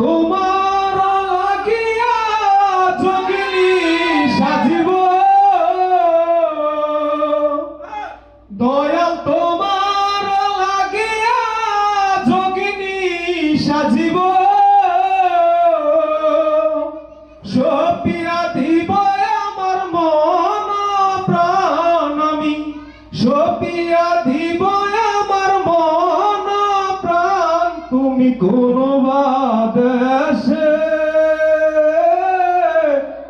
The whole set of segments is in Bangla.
তোমার লাগিয়া জগনি সাজিব। দয়াল তোমার লাগিয়া জগনি সাজিব। সপিয়া দিব আমার মন প্রাণ আমি। সপিয়া তুমি কোন দেশে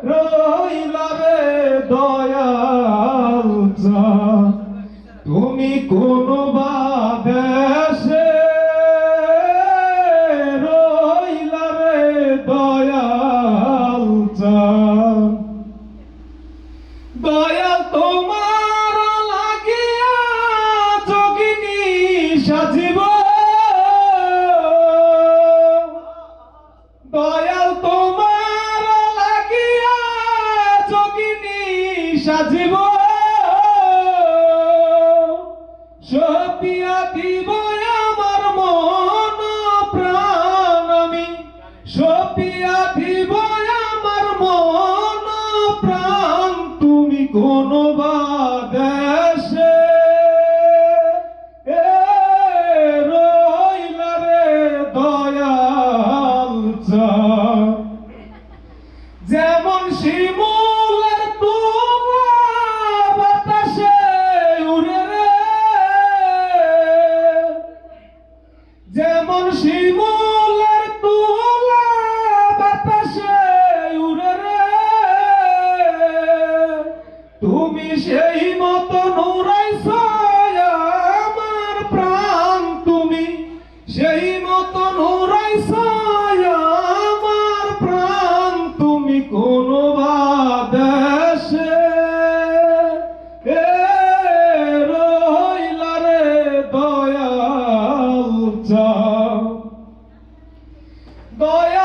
রইলারে দয়াল তুমি কোনো সাজিব সপিয়া দিব আমার মন প্রাণ আমি। সপিয়া দিব আমার মন প্রাণ, তুমি কোন বাদেশে রইলারে দয়াল যেমন শিমু Boy.